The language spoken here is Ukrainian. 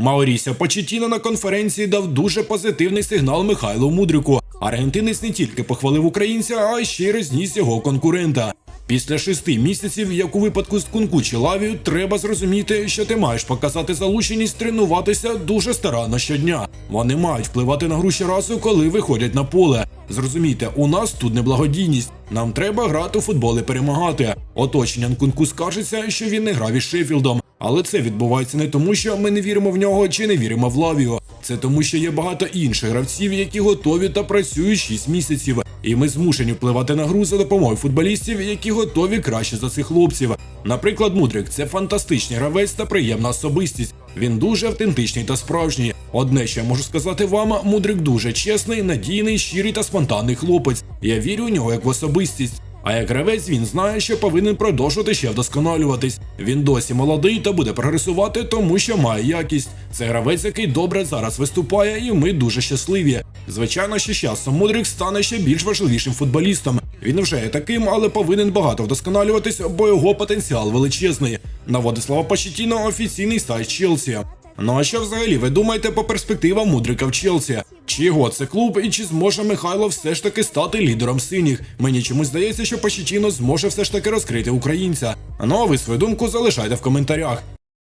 Маурісіо Почетіно на конференції дав дуже позитивний сигнал Михайлу Мудрику. Аргентинець не тільки похвалив українця, а ще й розніс його конкурента. Після шести місяців, як у випадку з Кунку чи Лавію, треба зрозуміти, що ти маєш показати залученість тренуватися дуже старанно щодня. Вони мають впливати на гру щоразу, коли виходять на поле. Зрозумійте, у нас тут не благодійність. Нам треба грати у футбол і перемагати. Оточення Нкунку скажеться, що він не грав із Шеффілдом. Але це відбувається не тому, що ми не віримо в нього чи не віримо в Лавію. Це тому, що є багато інших гравців, які готові та працюють 6 місяців. І ми змушені впливати на гру за допомогою футболістів, які готові краще за цих хлопців. Наприклад, Мудрик це фантастичний гравець та приємна особистість. Він дуже автентичний та справжній. Одне, що я можу сказати вам, Мудрик дуже чесний, надійний, щирий та спонтанний хлопець. Я вірю у нього як в особистість. А як гравець він знає, що повинен продовжувати ще вдосконалюватись. Він досі молодий та буде прогресувати, тому що має якість. Це гравець, який добре зараз виступає, і ми дуже щасливі. Звичайно, що часом Мудрик стане ще більш важливішим футболістом. Він вже є таким, але повинен багато вдосконалюватись, бо його потенціал величезний. Наводить слова Почетіно офіційний сайт Челсі. Ну а що взагалі ви думаєте по перспективам Мудрика в Челсі? Чи його це клуб і чи зможе Михайло все ж таки стати лідером синіх? Мені чомусь здається, що Пашічіно зможе все ж таки розкрити українця. Ну а ви свою думку залишайте в коментарях.